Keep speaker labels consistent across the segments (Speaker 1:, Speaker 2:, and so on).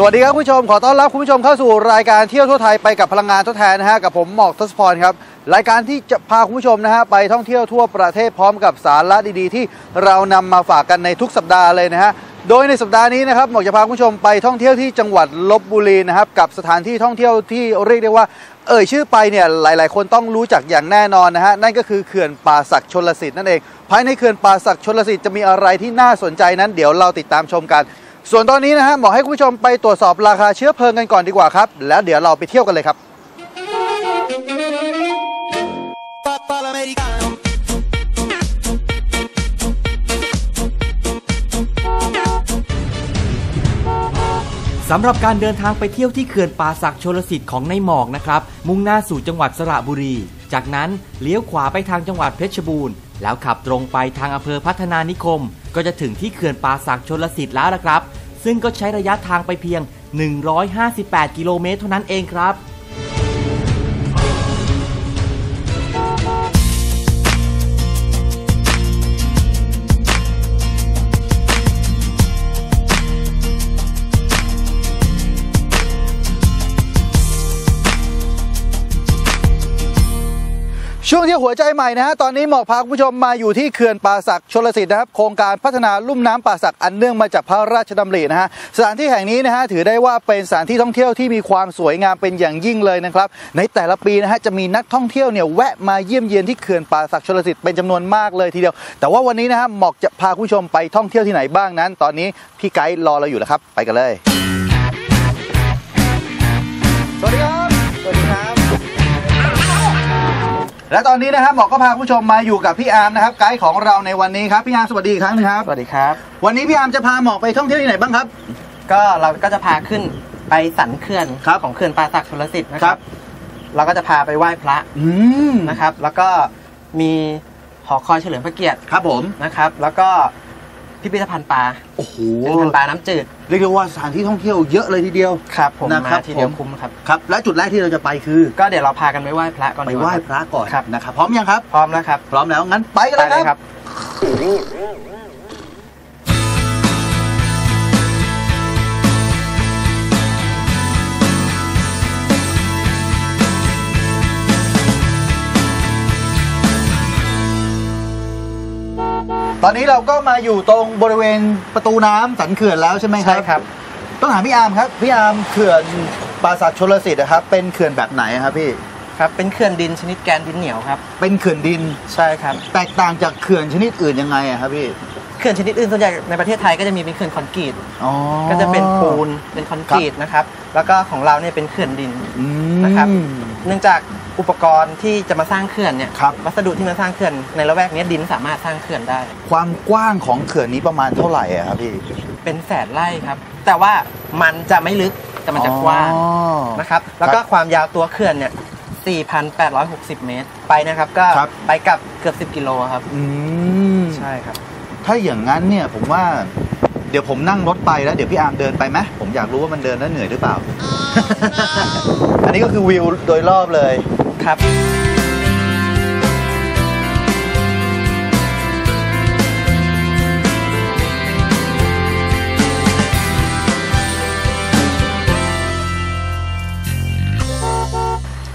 Speaker 1: สวัสดีครับคุณผู้ชมขอต้อนรับคุณผู้ชมเข้าสู่รายการเที่ยวทั่วไทยไปกับพลังงานทดแทนนะฮะกับผมหมอกทศพรครับรายการที่จะพาคุณผู้ชมนะฮะไปท่องเที่ยวทั่วประเทศพร้อมกับสาระดีๆ ที่เรานำมาฝากกันในทุกสัปดาห์เลยนะฮะโดยในสัปดาห์นี้นะครับหมอกจะพาคุณผู้ชมไปท่องเที่ยวที่จังหวัดลบบุรีนะครับกับสถานที่ท่องเที่ยวที่เรียกได้ว่าเอ่ยชื่อไปเนี่ยหลายๆ คนต้องรู้จักอย่างแน่นอนนะฮะนั่นก็คือเขื่อนป่าศักดิ์ชลสิทธิ์นั่นเองภายในเขื่อนป่าศักดิ์ชลสิทธิ์จะมีอะไรที่น่าสนใจนั้น เดี๋ยวเราติดตามชมกัน ส่วนตอนนี้นะฮะบอกให้คุณผู้ชมไปตรวจสอบราคาเชื้อเพลิงกันก่อนดีกว่าครับ แล้วเดี๋ยวเราไปเที่ยวกันเลยครับ
Speaker 2: สำหรับการเดินทางไปเที่ยวที่เขื่อนป่าศักดิ์ชลสิทธิ์ของในหมอกนะครับ มุ่งหน้าสู่จังหวัดสระบุรี จากนั้นเลี้ยวขวาไปทางจังหวัดเพชรบูรณ์ แล้วขับตรงไปทางอำเภอพัฒนานิคม ก็จะถึงที่เขื่อนป่าสักชนลสิทธิ์แล้วละครับ ซึ่งก็ใช้ระยะทางไปเพียง 158 กิโลเมตรเท่านั้นเองครับ
Speaker 1: ช่วงที่หัวใจใหม่นะฮะ ตอนนี้หมอกพาคุณผู้ชมมาอยู่ที่เขื่อนป่าศักด์ชลสิทธิ์นะครับ โครงการพัฒนาลุ่มน้ำป่าศักด์อันเนื่องมาจากพระราชดำรินะฮะ สถานที่แห่งนี้นะฮะถือได้ว่าเป็นสถานที่ท่องเที่ยวที่มีความสวยงามเป็นอย่างยิ่งเลยนะครับ ในแต่ละปีนะฮะจะมีนักท่องเที่ยวเนี่ยแวะมาเยี่ยมเยียนที่เขื่อนป่าศักด์ชลสิทธิ์เป็นจำนวนมากเลยทีเดียว แต่ว่าวันนี้นะฮะหมอกจะพาคุณผู้ชมไปท่องเที่ยวที่ไหนบ้างนั้น ตอนนี้พี่ไกด์รอเราอยู่แล้วครับ ไปกันเลย สวัสดีครับ และตอนนี้นะครับหมอก็พาคุณผู้ชมมาอยู่กับพี่อาร์มนะครับไกด์ของเราในวันนี้ครับพี่อาร์มสวัสดีอีกครั้งหนึงครับ
Speaker 3: สวัสดีครับ
Speaker 1: วันนี้พี่อาร์มจะพาหมอกไปท่องเที่ยวที่ไหนบ้างครับ
Speaker 3: ก็เราก็จะพาขึ้นไปสันเขื่อน
Speaker 1: ครับ
Speaker 3: ของเขื่อนป่าศักดิ์ชลสิทธิ์นะค
Speaker 1: ครั
Speaker 3: รับ บ เราก็จะพาไปไหว้พระ
Speaker 1: อืม
Speaker 3: นะครับ แล้วก็มีหอคอยเฉลิมพระเกียรติ
Speaker 1: ครับผม
Speaker 3: นะครับ แล้วก็ พิพิธภัณฑ์ปลา
Speaker 1: โอ้โห
Speaker 3: เป็นพันธุ์ปลาน้ำจืด
Speaker 1: เรียกได้ว่าสถานที่ท่องเที่ยวเยอะเลยทีเดียว
Speaker 3: ครับผม
Speaker 1: นะครั
Speaker 3: มา
Speaker 1: บ
Speaker 3: ทีเดียว
Speaker 1: ผม
Speaker 3: คุ้มครับ
Speaker 1: ครับ และจุดแรกที่เราจะไปคือ
Speaker 3: ก็เดี๋ยวเราพากันไปไหว้พระก่อน
Speaker 1: ไป
Speaker 3: ดีก
Speaker 1: ไหว้
Speaker 3: ว่า
Speaker 1: พระก่อน
Speaker 3: ครับ
Speaker 1: นะครับ พร้อมยังครับ
Speaker 3: พร้อมแล้วครับ
Speaker 1: พร้อมแล้วงั้นไปกัน
Speaker 3: ไป
Speaker 1: เลย
Speaker 3: เลย
Speaker 1: ค
Speaker 3: ค
Speaker 1: รั
Speaker 3: รับ บ
Speaker 1: ตอนนี้เราก็มาอยู่ตรงบริเวณประตูน้ำสันเขื่อนแล้วใช่ไหมครับ
Speaker 3: ใช่ครับ
Speaker 1: ต้องถามพี่อาร์มครับ พี่อาร์มเขื่อนปราสาทชลสิทธิ์นะครับ เป็นเขื่อนแบบไหนครับพี่
Speaker 3: ครับเป็นเขื่อนดินชนิดแกนดินเหนียวครับ
Speaker 1: เป็นเขื่อนดิน
Speaker 3: ใช่ครับ
Speaker 1: แตกต่างจากเขื่อนชนิดอื่นยังไงอะครับพี่
Speaker 3: เขื่อนชนิดอื่นส่วนใหญ่ในประเทศไทยก็จะมีเป็นเขื่อนคอนกรีต
Speaker 1: อ๋อ
Speaker 3: ก็จะเป็นปูน เป็นคอนกรีตนะครับ แล้วก็ของเราเนี่ยเป็นเขื่อนดิน
Speaker 1: อืม
Speaker 3: นะครับ เนื่องจาก อุปกรณ์ที่จะมาสร้างเขื่อนเนี่ย
Speaker 1: ครับ
Speaker 3: วัสดุที่มาสร้างเขื่อนในละแวกเนี้ยดินสามารถสร้างเขื่อนได้
Speaker 1: ความกว้างของเขื่อนนี้ประมาณเท่าไหร่อะครับพี่
Speaker 3: เป็นแสนไร่ครับ แต่ว่ามันจะไม่ลึกแต่มันจะกว้าง
Speaker 1: อ๋อ
Speaker 3: นะครับ แล้วก็ความยาวตัวเขื่อนเนี่ย 4,860 เมตร ไปนะครับก็
Speaker 1: ครับ
Speaker 3: ไปกลับเกือบ 10 กิโลครับ
Speaker 1: อืม
Speaker 3: ใช่ครับ
Speaker 1: ถ้าอย่างนั้นเนี่ยผมว่า เดี๋ยวผมนั่งรถไปแล้วเดี๋ยวพี่อาร์มเดินไปไหมผมอยากรู้ว่ามันเดินแล้วเหนื่อยหรือเปล่า อันนี้ก็คือวิวโดยรอบเลย
Speaker 3: ครับ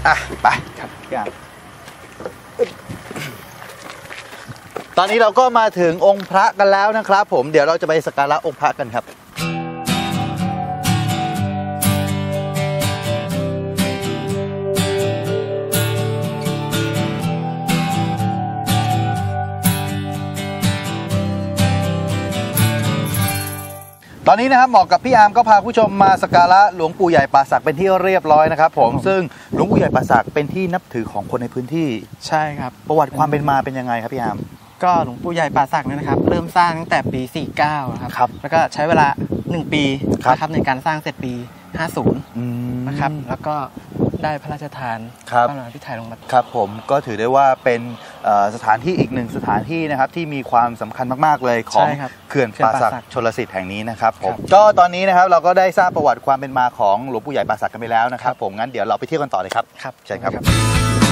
Speaker 1: อะไปครับพี่อาร์มตอนนี้เราก็มาถึงองค์พระกันแล้วนะครับ ผมเดี๋ยวเราจะไปสักการะองค์พระกันครับ อนนี้นะครับเหมาะกับพี่อาร์มก็พาผู้ชมมาสักการะหลวงปู่ใหญ่ป่าสักเป็นที่เรียบร้อยนะครับ ผมซึ่งหลวงปู่ใหญ่ป่าสักเป็นที่นับถือของคนในพื้นที่
Speaker 3: ใช่ครับ
Speaker 1: ประวัติความเป็นมาเป็นยังไงครับพี่อาร์ม
Speaker 3: ก็หลวงปู่ใหญ่ป่าสักเนี่ยนะครับ เริ่มสร้างตั้งแต่ปี 49อะครับ
Speaker 1: ครับ
Speaker 3: แล้วก็ใช้เวลา 1 ปี
Speaker 1: ครับ
Speaker 3: นะครับในการสร้างเสร็จปี 50
Speaker 1: อืม
Speaker 3: นะครับแล้วก็ ได้พระราชทาน
Speaker 1: ครับ
Speaker 3: พระมหาพิไทยลงมา
Speaker 1: ครับผมก็ถือได้ว่าเป็นเอ่อสถานที่อีกหนึ่งสถานที่นะครับที่มีความสำคัญมากๆเลยของ
Speaker 3: ใช่ครับ
Speaker 1: เขื่อน
Speaker 3: เขื่อน
Speaker 1: ป่า
Speaker 3: ป่า
Speaker 1: สั
Speaker 3: สั
Speaker 1: ก
Speaker 3: ก
Speaker 1: ชลสิทธิ์แห่งนี้นะครับผม
Speaker 3: ครับ
Speaker 1: ก็ตอนนี้นะครับเราก็ได้ทราบประวัติความเป็นมาของหลวงปู่ใหญ่ป่าสักกันไปแล้วนะครับผมงั้นเดี๋ยวเราไปเที่ยวกันต่อเลยครับ
Speaker 3: ครับ
Speaker 1: เชิญครับ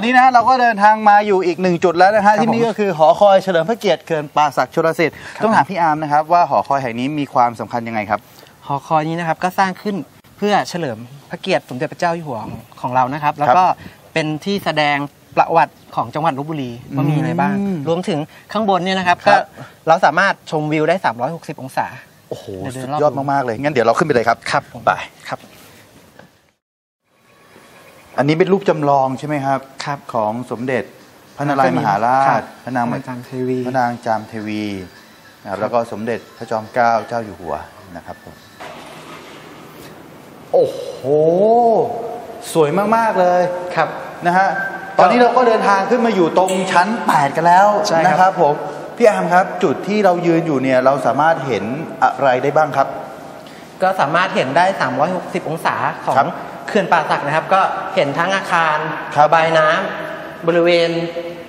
Speaker 1: อนนี้นะฮะเราก็เดินทางมาอยู่อีกหนึ่งจุดแล้วนะฮะ
Speaker 3: ครับ
Speaker 1: ที่นี่
Speaker 3: ผม
Speaker 1: ก็คือหอคอยเฉลิมพระเกียรติเขื่อนป่าศักดิ์ชลสิทธิ์
Speaker 3: ครับ
Speaker 1: ต้องถามพี่อาร์มนะครับว่าหอคอยแห่งนี้มีความสำคัญยังไงครับ
Speaker 3: หอคอยนี้นะครับก็สร้างขึ้นเพื่อเฉลิมพระเกียรติสมเด็จพระเจ้าอยู่หัวของของเรานะครับ แล้วก็เป็นที่แสดงประวัติของจังหวัดลบบุรีว่ามีอะไรบ้าง
Speaker 1: อืม
Speaker 3: รวมถึงข้างบนเนี่ยนะครับ
Speaker 1: ครั
Speaker 3: ก็
Speaker 1: บ
Speaker 3: เราสามารถชมวิวได้ 360 องศา
Speaker 1: โอ้โห
Speaker 3: เดี๋ยวเดิ
Speaker 1: สุ
Speaker 3: น
Speaker 1: ด
Speaker 3: รอบ
Speaker 1: ยอดมากๆเลยงั้นเดี๋ยวเราขึ้นไปเลยครับ
Speaker 3: ครับผม
Speaker 1: ไป
Speaker 3: ครับ
Speaker 1: อันนี้เป็นรูปจำลองใช่ไหมครับ
Speaker 3: ครับ
Speaker 1: ของสมเด็จพระนารายณ์มหารา
Speaker 3: ครั
Speaker 1: ช
Speaker 3: บ
Speaker 1: พระนาง
Speaker 3: พระนางจามเทวี
Speaker 1: พระนางจามเทวีนะครับแล้วก็สมเด็จพระจอมเกล้าเจ้าอยู่หัวนะครับผมโอ้โห สวยมาก ๆ เลย
Speaker 3: ครับ
Speaker 1: นะฮะตอนนี้เราก็เดินทางขึ้นมาอยู่ตรงชั้น 8 กันแล้ว
Speaker 3: ใช่ครับ
Speaker 1: นะครับผมพี่อาร์มครับ จุดที่เรายืนอยู่เนี่ยเราสามารถเห็นอะไรได้บ้างครับ
Speaker 3: ก็สามารถเห็นได้ 360 องศาของ
Speaker 1: ครับ
Speaker 3: เขื่อนป่าสักนะครับ ก็ เห็นทั้งอาคาร
Speaker 1: ครับ
Speaker 3: ระบายน้ำบริเวณ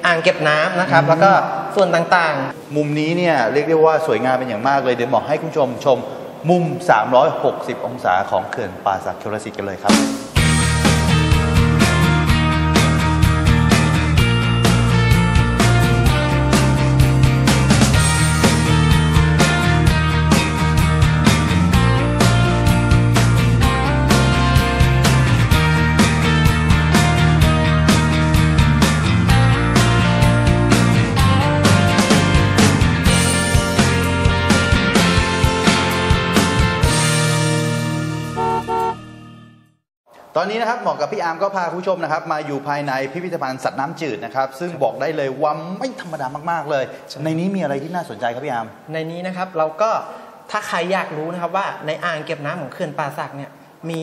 Speaker 3: อ่างเก็บน้ำนะครับ แล้วก็ส่วนต่าง
Speaker 1: มุมนี้เนี่ยเรียกได้ว่าสวยงามเป็นอย่างมากเลยเดี๋ยวบอกให้คุณผู้ชมชมมุม 360 องศาของเขื่อนป่าสักชลสิทธิ์กันเลยครับ ตอนนี้นะครับหมอกับพี่อาร์มก็พาคุณผู้ชมนะครับมาอยู่ภายในพิพิธภัณฑ์สัตว์น้ำจืดนะครับ ซึ่งบอกได้เลยว่าไม่ธรรมดามากๆเลย ในนี้มีอะไรที่น่าสนใจครับพี่อาร์ม
Speaker 3: ๆในนี้นะครับเราก็ถ้าใครอยากรู้นะครับว่าในอ่างเก็บน้ำของเขื่อนป่าสักเนี่ยมี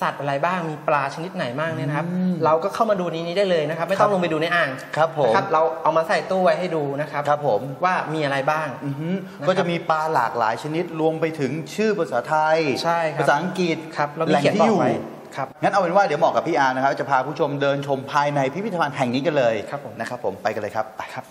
Speaker 3: สัตว์อะไรบ้างมีปลาชนิดไหนบ้างเนี่ยนะครับ เราก็เข้ามาดูในนี้ได้เลยนะครับ ไม่ต้องลงไปดูในอ่าง
Speaker 1: ครับผม
Speaker 3: นะครับเราเอามาใส่ตู้ไว้ให้ดูนะครับ
Speaker 1: ครับผม
Speaker 3: ว่ามีอะไรบ้าง
Speaker 1: อือฮึ
Speaker 3: นะครับ
Speaker 1: ก็จะมีปลาหลากหลายชนิดรวมไปถึงชื่อภาษาไทย
Speaker 3: ใช่ครับ
Speaker 1: ภาษาอังกฤษ
Speaker 3: ครับเรา
Speaker 1: แห
Speaker 3: มี
Speaker 1: ล่ง
Speaker 3: เขียน
Speaker 1: ที่
Speaker 3: บอ
Speaker 1: อกยู่
Speaker 3: ไว้ ครับ
Speaker 1: งั้นเอาเป็นว่าเดี๋ยวเหมาะกับพี่อาร์นะครับ จะพาผู้ชมเดินชมภายในพิพิธภัณฑ์แห่งนี้กันเลย
Speaker 3: ครับผม
Speaker 1: นะครับผมไปกันเลยครับไป
Speaker 3: ครับ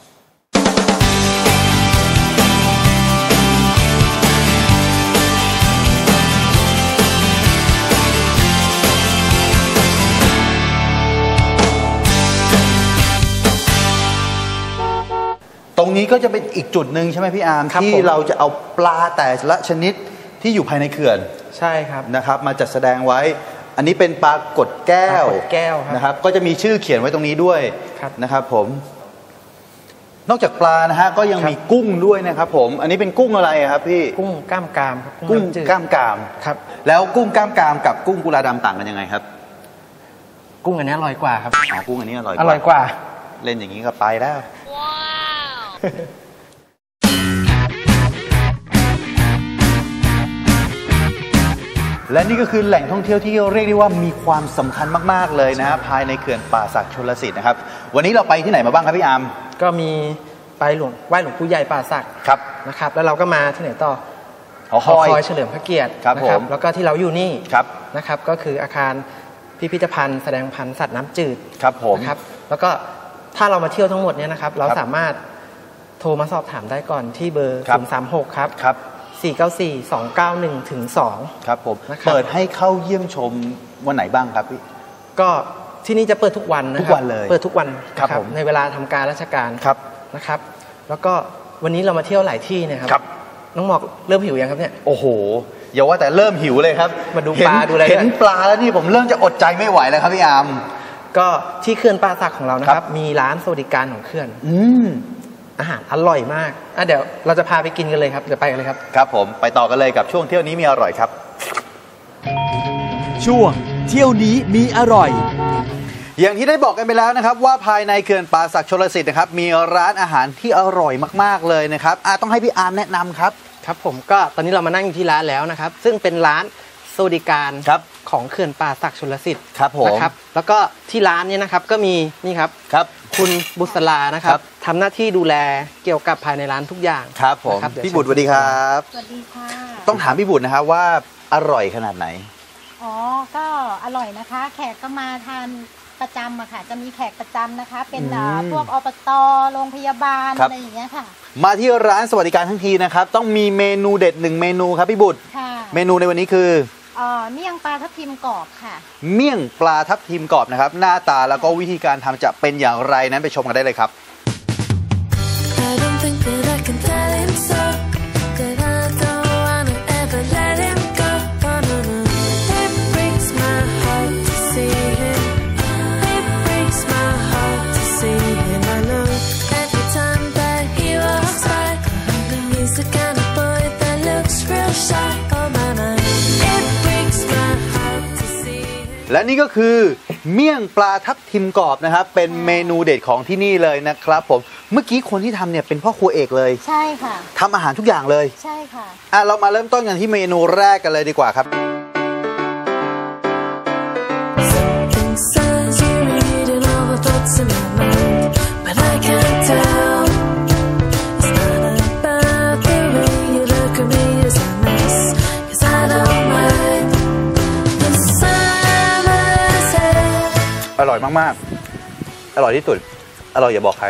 Speaker 1: ตรงนี้ก็จะเป็นอีกจุดหนึ่งใช่ไหมพี่อาร์ม
Speaker 3: ครับ
Speaker 1: ที่
Speaker 3: ผม
Speaker 1: เราจะเอาปลาแต่ละชนิดที่อยู่ภายในเขื่อน
Speaker 3: ใช่ครับ
Speaker 1: นะครับ มาจัดแสดงไว้ อันนี้เป็นปลากดแก้ว
Speaker 3: ปลากดแก้วครับ
Speaker 1: นะครับ ก็จะมีชื่อเขียนไว้ตรงนี้ด้วย
Speaker 3: ครับ
Speaker 1: นะครับ ผม นอกจากปลานะฮะก็ยัง
Speaker 3: ครับ
Speaker 1: มีกุ้งด้วยนะครับ ผม อันนี้เป็นกุ้งอะไรอะครับพี่
Speaker 3: กุ้งกล้ามกรามครับ
Speaker 1: กุ้ง
Speaker 3: น้ำจืด
Speaker 1: กล้ามกราม
Speaker 3: ครับ
Speaker 1: แล้วกุ้งกล้ามกรามกับกุ้งกุลาดำต่างกันยังไงครับ
Speaker 3: กุ้งอันนี้อร่อยกว่าครับ
Speaker 1: อ๋อกุ้งอันนี้อร่อย
Speaker 3: อร่อยกว่า
Speaker 1: เล่นอย่างนี้ก็ไปแล้ว และนี่ก็คือแหล่งท่องเที่ยวที่เรียกได้ว่ามีความสำคัญมาก ๆ เลยนะฮะภายในเขื่อนป่าศักดิ์ชลสิทธิ์นะครับ วันนี้เราไปที่ไหนมาบ้างครับพี่อาร์ม
Speaker 3: ก็มีไปหลวงไหว้หลวงปู่ใหญ่ป่าสัก
Speaker 1: ครับ
Speaker 3: นะครับ แล้วเราก็มาที่ไหนต่อ
Speaker 1: หอคอย
Speaker 3: หเฉลิมพระเกียรติ
Speaker 1: ครับ
Speaker 3: นะ
Speaker 1: ผม
Speaker 3: แล้วก็ที่เราอยู่นี่
Speaker 1: ครับ
Speaker 3: นะครับ ก็คืออาคารพิพิธภัณฑ์แสดงพันธุ์สัตว์น้ำจืด
Speaker 1: ครับผม
Speaker 3: นะครับ แล้วก็ถ้าเรามาเที่ยวทั้งหมดเนี่ยนะครับ เรา
Speaker 1: ครับ
Speaker 3: สามารถโทรมาสอบถามได้ก่อนที่เบอร์
Speaker 1: ครับ
Speaker 3: 036 ครับ
Speaker 1: ครับ
Speaker 3: 494 291ถึง2
Speaker 1: ครับผม
Speaker 3: นะครับ
Speaker 1: เปิดให้เข้าเยี่ยมชมวันไหนบ้างครับพี่
Speaker 3: ก็ที่นี่จะเปิดทุกวันนะค
Speaker 1: ทุ
Speaker 3: รับ
Speaker 1: กวันเลย
Speaker 3: เปิดทุกวัน
Speaker 1: ครับ
Speaker 3: นะ
Speaker 1: ผม
Speaker 3: ในเวลาทำการราชการ
Speaker 1: ครับ
Speaker 3: นะครับ แล้วก็วันนี้เรามาเที่ยวหลายที่เนี่ยครั
Speaker 1: ครับ
Speaker 3: น้องหมอกเริ่มหิวยังครับเนี่ย
Speaker 1: โอ้โหอย่าว่าแต่เริ่มหิวเลยครับ
Speaker 3: มาดู
Speaker 1: เห็น
Speaker 3: ปลาดูอะไรด้วย
Speaker 1: เห็นปลาแล้วนี่ผมเริ่มจะอดใจไม่ไหวแล้วครับพี่อาร์ม
Speaker 3: ก็ที่เขื่อนป่าสักของเรานะค
Speaker 1: ครั
Speaker 3: รับบมีร้านสวัสดิการของเขื่อน
Speaker 1: อืม
Speaker 3: อาหารอร่อยมากอะเดี๋ยวเราจะพาไปกินกันเลยครับเดี๋ยวไปกันเลยครับ
Speaker 1: ครับผมไปต่อกันเลยกับช่วงเที่ยวนี้มีอร่อยครับ
Speaker 2: ช่วงเที่ยวนี้มีอร่อย
Speaker 1: อย่างที่ได้บอกกันไปแล้วนะครับ ว่าภายในเขื่อนป่าศักดิ์ชลสิทธิ์นะครับมีร้านอาหารที่อร่อยมากๆเลยนะครับอะต้องให้พี่อาร์มแนะนำครับ
Speaker 3: ครับผมก็ตอนนี้เรามานั่งอยู่ที่ร้านแล้วนะครับ ซึ่งเป็นร้านสวัสดิการ
Speaker 1: ครับ
Speaker 3: ของเขื่อนป่าศักดิ์ชลสิทธิ์
Speaker 1: ครับผม
Speaker 3: นะครับ แล้วก็ที่ร้านเนี่ยนะครับก็มีนี่ครับ
Speaker 1: ครับ
Speaker 3: คุณบุษรานะค
Speaker 1: ค
Speaker 3: รั
Speaker 1: รั
Speaker 3: บบทำหน้าที่ดูแลเกี่ยวกับภายในร้านทุกอย่าง
Speaker 1: ครับผม
Speaker 3: นะเยว
Speaker 1: พี่บุตรสวัสดีครับ
Speaker 4: สวัสดีค่ะ
Speaker 1: ต้องถามพี่บุตรนะครับว่าอร่อยขนาดไหน
Speaker 4: อ๋อก็อร่อยนะคะ แขกก็มาทานประจำอะค่ะจะมีแขกประจำนะคะ เป็น
Speaker 1: อืม
Speaker 4: อ่าพวกอบตโรงพยาบาล
Speaker 1: ครับ
Speaker 4: อะไรอย่างเงี้ยค่ะ
Speaker 1: มาที่ร้านสวัสดิการทั้งทีนะครับ ต้องมีเมนูเด็ดหนึ่งเมนูครับพี่บุตร
Speaker 4: ค่ะ
Speaker 1: เมนูในวันนี้คือ
Speaker 4: เอ่อเมี่ยงปลาทับทิมกรอบค่ะ
Speaker 1: เมี่ยงปลาทับทิมกรอบนะครับ หน้าตาแล้วก็วิธีการทำจะเป็นอย่างไรนั้นไปชมกันได้เลยครับ และนี่ก็คือเมี่ยงปลาทับทิมกรอบนะครับ เป็นเมนูเด็ดของที่นี่เลยนะครับผมเมื่อกี้คนที่ทำเนี่ยเป็นพ่อครัวเอกเลย
Speaker 4: ใช่ค่ะ
Speaker 1: ทำอาหารทุกอย่างเลย
Speaker 4: ใช่ค่ะ
Speaker 1: อะเรามาเริ่มต้นกันที่เมนูแรกกันเลยดีกว่าครับ
Speaker 5: Something says you're reading all the thoughts in my mind, but I can't tell.
Speaker 1: ร่อยมากๆ อร่อยที่สุด อร่อยอย่าบอกใคร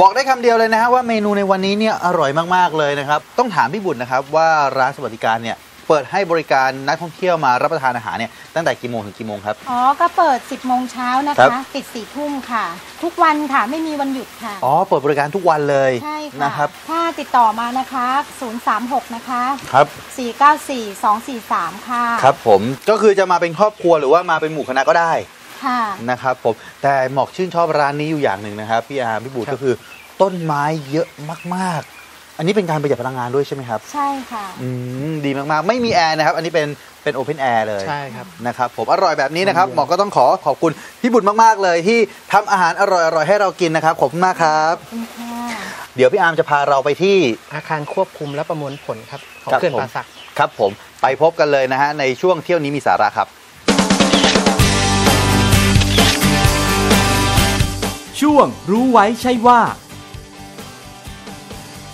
Speaker 1: บอกได้คำเดียวเลยนะฮะว่าเมนูในวันนี้เนี่ยอร่อยมากๆเลยนะครับ ต้องถามพี่บุญนะครับว่าร้านสวัสดิการเนี่ย เปิดให้บริการนักท่องเที่ยวมารับประทานอาหารเนี่ยตั้งแต่กี่โมงถึงกี่โมงครับ
Speaker 4: อ๋อ ก็เปิด 10โมงเช้านะ
Speaker 1: ครั
Speaker 4: คะ
Speaker 1: บ
Speaker 4: ปิด4ทุ่มค่ะ ทุกวันค่ะ ไม่มีวันหยุดค่ะ
Speaker 1: อ๋อเปิดบริการทุกวันเลย
Speaker 4: ใช่ค่ะ
Speaker 1: นะครับ
Speaker 4: ถ้าติดต่อมานะคะ 036 นะคะ
Speaker 1: ครับ
Speaker 4: 494 243 ค่ะ
Speaker 1: ครับผมก็คือจะมาเป็นครอบครัวหรือว่ามาเป็นหมู่คณะก็ได้
Speaker 4: ค่ะ
Speaker 1: นะครับผมแต่หมอกชื่นชอบร้านนี้อยู่อย่างหนึ่งนะครับพี่อาร์มพี่บุตร
Speaker 3: ครับ
Speaker 1: ก็คือต้นไม้เยอะมากๆ อันนี้เป็นการประหยัดพลังงานด้วยใช่ไหมครับ
Speaker 4: ใช่ค่ะ
Speaker 1: อืมดีมากๆ ไม่มีแอร์นะครับ อันนี้เป็นเป็นโอเพนแอร์เลย
Speaker 3: ใช่ครับ
Speaker 1: นะครับผมอร่อยแบบนี้นะครับ
Speaker 3: เย็นๆ
Speaker 1: หมอก็ต้องขอขอบคุณพี่บุตรมากๆเลยที่ทำอาหารอร่อยๆให้เรากินนะครับขอบคุณมากครับ
Speaker 4: ขอบคุณค่ะ
Speaker 1: เดี๋ยวพี่อาร์มจะพาเราไปที่
Speaker 3: อาคารควบคุมและประมวลผลครับของ
Speaker 1: ครับ
Speaker 3: เขื่อน
Speaker 1: ผม
Speaker 3: ป่าศักดิ์
Speaker 1: ครับผมไปพบกันเลยนะฮะในช่วงเที่ยวนี้มีสาระครับ
Speaker 2: ช่วงรู้ไว้ใช่ว่า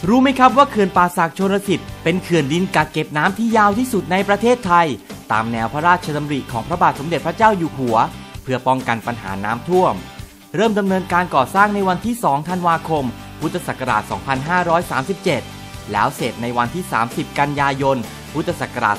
Speaker 2: รู้ไหมครับว่าเขื่อนป่าสักชนสิทธิ์เป็นเขื่อนดินกักเก็บน้ำที่ยาวที่สุดในประเทศไทย ตามแนวพระราชดำริของพระบาทสมเด็จพระเจ้าอยู่หัว เพื่อป้องกันปัญหาน้ำท่วม เริ่มดำเนินการก่อสร้างในวันที่ 2 ธันวาคม พุทธศักราช 2537 แล้วเสร็จในวันที่ 30 กันยายน พุทธศักราช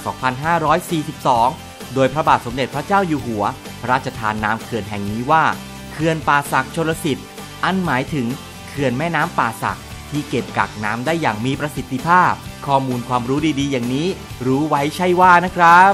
Speaker 2: 2542 โดยพระบาทสมเด็จพระเจ้าอยู่หัว พระราชทานนามเขื่อนแห่งนี้ว่า เขื่อนป่าสักชลสิทธิ์ อันหมายถึงเขื่อนแม่น้ำป่าสัก ที่เก็บกักน้ำได้อย่างมีประสิทธิภาพ ข้อมูลความรู้ดีๆ อย่างนี้ รู้ไว้ใช่ว่านะครับ